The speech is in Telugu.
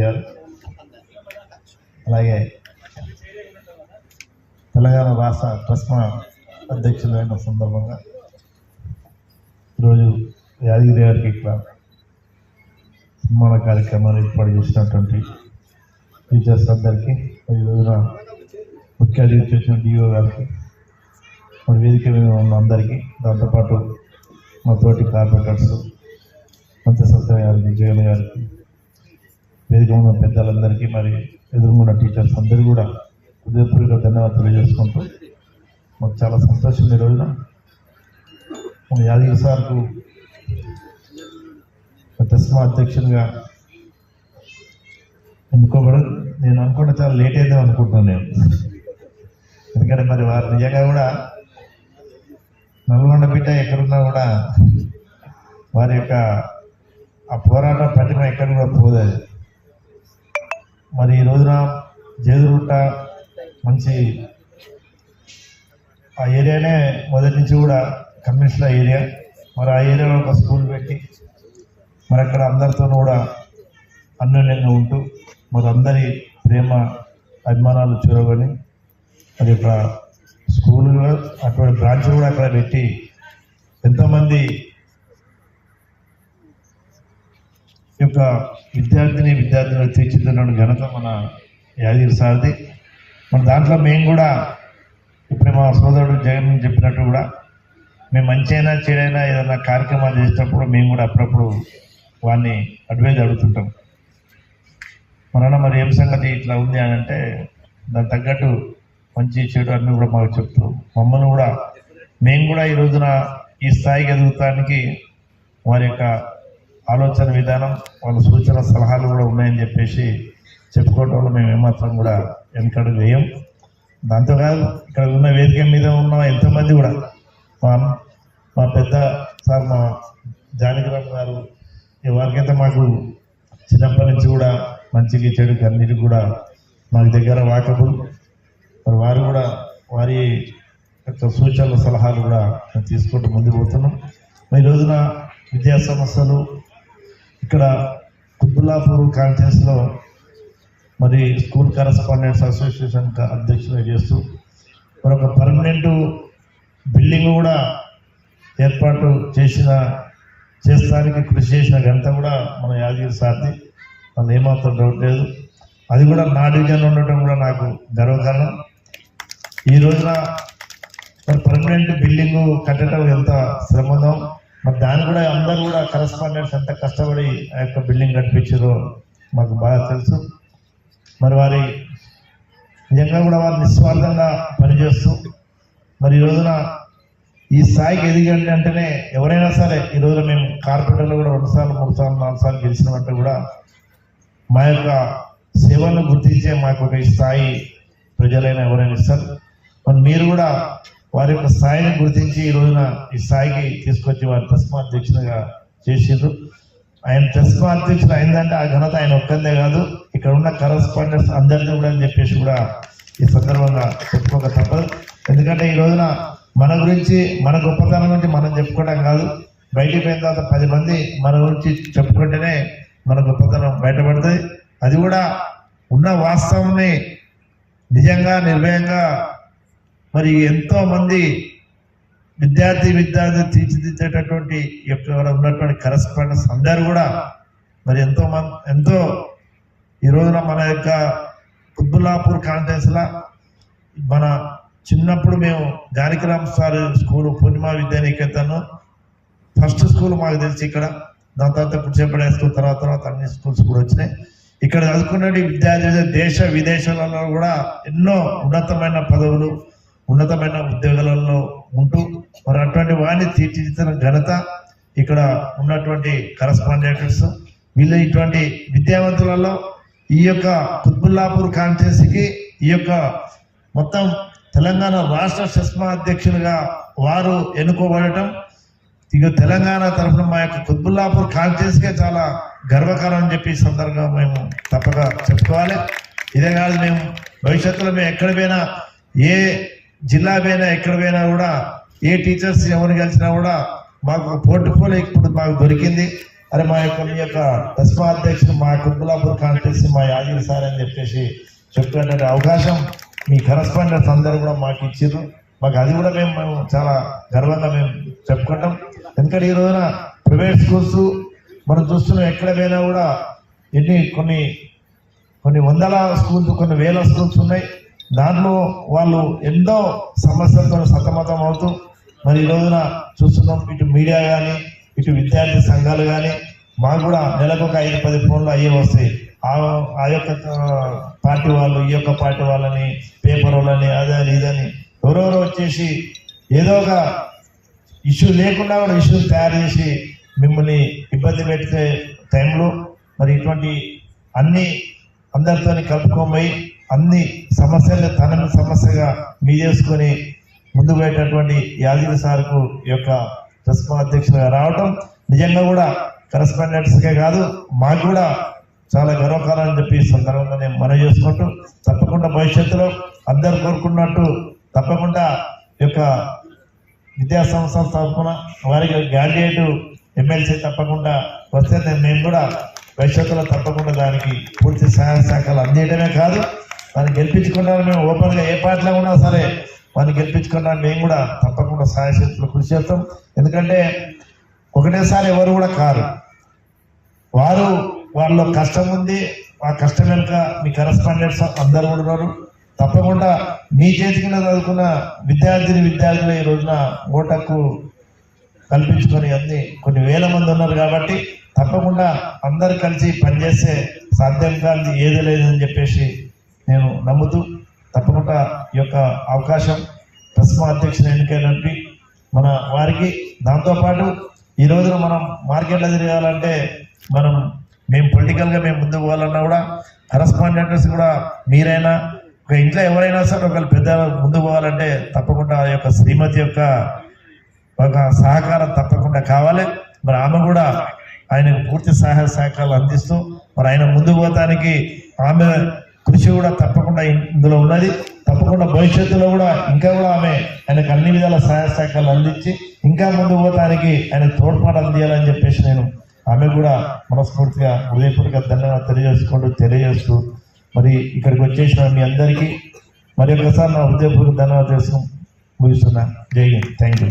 గారు అలాగే తెలంగాణ రాష్ట్ర ట్రస్మా అధ్యక్షులైన సందర్భంగా ఈరోజు యాదగిరి గారికి ఇక్కడ సన్మాన కార్యక్రమాలు ఏర్పాటు చేసినటువంటి టీచర్స్ అందరికీ ఈ రోజున ముఖ్య అతిథి చేసిన డిఓ గారికి మరి వేదిక మీద ఉన్న అందరికీ దాంతోపాటు మా తోటి కార్పొరేటర్స్ మంత్రి సత్య గారికి జగన్ గారికి వేదిక ఉన్న పెద్దలందరికీ మరి ఎదురుకున్న టీచర్స్ అందరూ కూడా హృదయపూర్వక ధన్యవాదాలు తెలియజేసుకుంటూ మాకు చాలా సంతోషం ఈ రోజున. మన యాదగిరి సార్కు తస్మా అధ్యక్షునిగా ఎన్నుకోబడి నేను అనుకుంటే చాలా లేట్ అయిందో అనుకుంటున్నాను నేను. ఎందుకంటే మరి వారు నిజంగా కూడా నల్గొండ బిడ్డ ఎక్కడున్నా కూడా వారి యొక్క ఆ పోరాట ప్రతిమ ఎక్కడ కూడా పోలేదు మరి ఈ రోజున జేదురుట్ట మంచి ఆ ఏరియానే మొదటి నుంచి కూడా కమ్యూనిస్టుల ఏరియా. మరి ఆ ఏరియాలో ఒక స్కూల్ పెట్టి మరి అక్కడ అందరితో కూడా అన్యోన్యంగా ఉంటూ మరి అందరి ప్రేమ అభిమానాలు చూరగొని మరి ఒక స్కూల్ అటువంటి బ్రాంచ్ కూడా అక్కడ పెట్టి ఎంతోమంది ఈ యొక్క విద్యార్థిని విద్యార్థులను తీర్చిదిద్దడం ఘనత మన యాదగిరి సార్ది. మన దాంట్లో మేము కూడా ఇప్పుడు మా సోదరుడు జగన్ చెప్పినట్టు కూడా మేము మంచి అయినా చెడైనా ఏదైనా కార్యక్రమాలు చేసేటప్పుడు మేము కూడా అప్పుడప్పుడు వాడిని అడ్వైజ్ అడుగుతుంటాం. మరన్నా మరి ఏం సంగతి ఇట్లా ఉంది అని అంటే దానికి తగ్గట్టు మంచి చెడు అన్నీ కూడా మాకు చెప్తూ మమ్మల్ని కూడా మేము కూడా ఈ రోజున ఈ స్థాయికి ఎదుగుతానికి వారి యొక్క ఆలోచన విధానం వాళ్ళ సూచన సలహాలు కూడా ఉన్నాయని చెప్పేసి చెప్పుకోవడంలో మేము ఏమాత్రం కూడా వెనకడు వేయం. దాంతో కాదు ఇక్కడ ఉన్న వేదిక మీద ఉన్న ఎంతోమంది కూడా మా మా పెద్ద సార్ మా జానకిరామ్ గారు ఈ వారికైతే మాకు చిన్నప్పటి నుంచి కూడా మంచికి చెడుకి అన్నిటి కూడా మాకు దగ్గర వాకబుల్ మరి వారు కూడా వారి యొక్క సూచనలు సలహాలు కూడా మేము తీసుకుంటూ ముందుకు పోతున్నాం. ఈ రోజున విద్యా సంస్థలు ఇక్కడ కుతుల్లాపూర్ కాన్ఫరెన్స్లో మరి స్కూల్ కరస్పాండెంట్స్ అసోసియేషన్ అధ్యక్షులు చేస్తూ మరి ఒక పర్మనెంట్ బిల్డింగ్ కూడా ఏర్పాటు చేసిన చేస్తానికి కృషి చేసిన ఘనత కూడా మన యాదగిరి సార్ది. మనం ఏమాత్రం డౌట్ లేదు. అది కూడా నా డివిజన్ ఉండటం కూడా నాకు గర్వకారణం. ఈ రోజున పర్మనెంట్ బిల్డింగ్ కట్టడం ఎంత శ్రమదో మరి దాన్ని కూడా అందరూ కూడా కరస్పాండెంట్స్ ఎంత కష్టపడి ఆ యొక్క బిల్డింగ్ కనిపించారో మాకు బాగా తెలుసు. మరి వారి నిజంగా కూడా వారు నిస్వార్థంగా పనిచేస్తూ మరి ఈ రోజున ఈ స్థాయికి ఎదిగండి అంటేనే ఎవరైనా సరే ఈ రోజున మేము కార్పొరేటర్లు కూడా రెండు సార్లు మూడు సార్లు నాలుగు సార్లు గెలిచినట్టు కూడా మా యొక్క సేవలను గుర్తించే మాకు ఒక ఈ స్థాయి ప్రజలైనా ఎవరైనా ఇస్తారు మరి మీరు కూడా వారి యొక్క స్థాయిని గుర్తించి ఈ రోజున ఈ స్థాయికి తీసుకొచ్చి వారి తస్మా అధ్యక్షునిగా చేసిండ్రు. ఆయన తస్మా అధ్యక్షుడు అయిందంటే ఆ ఘనత ఆయన ఒక్కందే కాదు ఇక్కడ ఉన్న కరస్పాండెంట్స్ అందరినీ కూడా అని చెప్పేసి కూడా ఈ సందర్భంగా చెప్పుకోక తప్పదు. ఎందుకంటే ఈ రోజున మన గురించి మన గొప్పతనం గురించి మనం చెప్పుకోవడం కాదు. బయటికి పోయిన తర్వాత పది మంది మన గురించి చెప్పుకుంటేనే మన గొప్పతనం బయటపడుతుంది. అది కూడా ఉన్న వాస్తవాన్ని నిజంగా నిర్భయంగా మరి ఎంతో మంది విద్యార్థి విద్యార్థి తీర్చిదిద్దేటటువంటి యొక్క ఉన్నటువంటి కరస్పాండెన్స్ అందరూ కూడా మరి ఎంతో మంది ఎంతో ఈ రోజున మన యొక్క కుత్బుల్లాపూర్ కాంటెన్స్ మన చిన్నప్పుడు మేము Janakiram sir school Purnima Vidyanikethan first school మాకు తెలిసి ఇక్కడ. దాని తర్వాత కుర్చేపడే స్కూల్ తర్వాత తర్వాత అన్ని స్కూల్స్ కూడా వచ్చినాయి. ఇక్కడ చదువుకున్నటువంటి విద్యార్థులు దేశ విదేశాలలో కూడా ఎన్నో ఉన్నతమైన పదవులు ఉన్నతమైన ఉద్యోగాలలో ఉంటూ మరి అటువంటి వారిని తీర్చిదిద్దిన ఘనత ఇక్కడ ఉన్నటువంటి కరస్పాండెంట్స్ వీళ్ళు ఇటువంటి విద్యావంతులలో ఈ యొక్క కుత్బుల్లాపూర్ కాన్స్టిట్యున్సీకి ఈ యొక్క మొత్తం తెలంగాణ రాష్ట్ర శస్మా అధ్యక్షునిగా వారు ఎన్నుకోబడటం ఇక తెలంగాణ తరఫున మా యొక్క కుత్బుల్లాపూర్ కాన్స్టిట్యున్సీకే చాలా గర్వకారం అని చెప్పి సందర్భంగా మేము తప్పక చెప్పుకోవాలి. ఇదే కాదు మేము భవిష్యత్తులో మేము ఎక్కడ పోయినా ఏ జిల్లా పోయినా ఎక్కడ పోయినా కూడా ఏ టీచర్స్ ఎవరిని కలిసినా కూడా మాకు పోర్ట్ఫోలియో ఇప్పుడు మాకు దొరికింది. అరే మా యొక్క మీ యొక్క దస్మా అధ్యక్షుడు మా కుబ్బులాపూర్ కాన్స్టిట్యూన్సీ మా యాదగిరి సార్ అని చెప్పేసి చెప్పుకునే అవకాశం మీ కరస్పాండెంట్స్ అందరూ కూడా మాకు ఇచ్చారు. మాకు అది కూడా మేము మేము చాలా గర్వంగా మేము చెప్పుకుంటాం. ఎందుకంటే ఈ రోజున ప్రైవేట్ స్కూల్స్ మనం చూస్తున్నాం ఎక్కడ పోయినా కూడా ఎన్ని కొన్ని కొన్ని వందల స్కూల్స్ కొన్ని వేల స్కూల్స్ ఉన్నాయి. దాంట్లో వాళ్ళు ఎన్నో సమస్యలతో సతమతం అవుతూ మరి ఈ రోజున చూస్తున్నాం ఇటు మీడియా కానీ ఇటు విద్యార్థి సంఘాలు కానీ మాకు కూడా నెలకు ఒక ఐదు పది ఫోన్లు అయ్యే వస్తాయి. ఆ ఆ యొక్క పార్టీ వాళ్ళు ఈ యొక్క పార్టీ వాళ్ళని పేపర్ వాళ్ళని అదని ఇదని ఎవరెవరో వచ్చేసి ఏదో ఒక ఇష్యూ లేకుండా కూడా ఇష్యూ తయారు చేసి మిమ్మల్ని ఇబ్బంది పెట్టే టైంలో మరి ఇటువంటి అన్ని అందరితో కలుపుకోమై అన్ని సమస్యలు తన సమస్యగా మీ చేసుకొని ముందు పోయేటటువంటి యాదగిరి సార్కు ఈ యొక్క దశమ అధ్యక్షులుగా రావటం నిజంగా కూడా కరస్పాండెంట్స్కే కాదు మాకు కూడా చాలా గర్వకారం అని చెప్పి సందర్భంగా నేను మనం చేసుకుంటూ తప్పకుండా భవిష్యత్తులో అందరు కోరుకున్నట్టు తప్పకుండా ఈ యొక్క విద్యా సంస్థల తరఫున వారికి గ్రాడ్యుయేట్ ఎమ్మెల్సీ తప్పకుండా వస్తే నేను మేము కూడా భవిష్యత్తులో తప్పకుండా దానికి పూర్తి సహాయ శాఖలు అందేయడమే కాదు. వారిని గెలిపించుకున్నాను మేము ఓపెన్గా ఏ పార్టీలో ఉన్నా సరే వారిని గెలిపించుకున్నాను మేము కూడా తప్పకుండా సహాయ శక్తులు కృషి చేస్తాం. ఎందుకంటే ఒకటేసారి ఎవరు కూడా కారు. వారు వాళ్ళ కష్టం ఉంది ఆ కష్టం వెనుక మీ కరస్పాండెంట్స్ అందరూ ఉన్నారు. తప్పకుండా మీ చేతి కింద చదువుకున్న విద్యార్థిని విద్యార్థులు ఈ రోజున ఓటకు కల్పించుకొని అన్ని కొన్ని వేల మంది ఉన్నారు కాబట్టి తప్పకుండా అందరు కలిసి పనిచేస్తే సాధ్యం కాదు ఏది లేదని చెప్పేసి నేను నమ్ముతూ తప్పకుండా ఈ యొక్క అవకాశం ప్రస్తుతం అధ్యక్షుని ఎన్నికైనటువంటి మన వారికి దాంతోపాటు ఈ రోజున మనం మార్కెట్లో తిరగాలంటే మనం మేము పొలిటికల్గా మేము ముందుకు పోవాలన్నా కూడా కరస్పాండెంట్స్ కూడా మీరైనా ఒక ఇంట్లో ఎవరైనా సరే ఒకళ్ళు పెద్ద ముందుకు పోవాలంటే తప్పకుండా ఆ యొక్క శ్రీమతి యొక్క ఒక సహకారం తప్పకుండా కావాలి. మరి ఆమె కూడా ఆయనకు పూర్తి సహాయ సహకారాలు అందిస్తూ మరి ఆయన ముందుకు పోతానికి ఆమె కృషి కూడా తప్పకుండా ఇందులో ఉన్నది. తప్పకుండా భవిష్యత్తులో కూడా ఇంకా కూడా ఆమె ఆయనకు అన్ని విధాల సహాయ సహకారాలు అందించి ఇంకా ముందు పోతానికి ఆయన తోడ్పాటు అందియాలని చెప్పేసి నేను ఆమె కూడా మనస్ఫూర్తిగా హృదయపూర్వక ధన్యవాదాలు తెలియజేసుకుంటూ తెలియజేస్తూ మరి ఇక్కడికి వచ్చేసిన మీ అందరికీ మరి ఒకసారి నా హృదయపూర్వక ధన్యవాదాలు తెలుసు ముగిస్తున్నా. జై హింద్. Thank you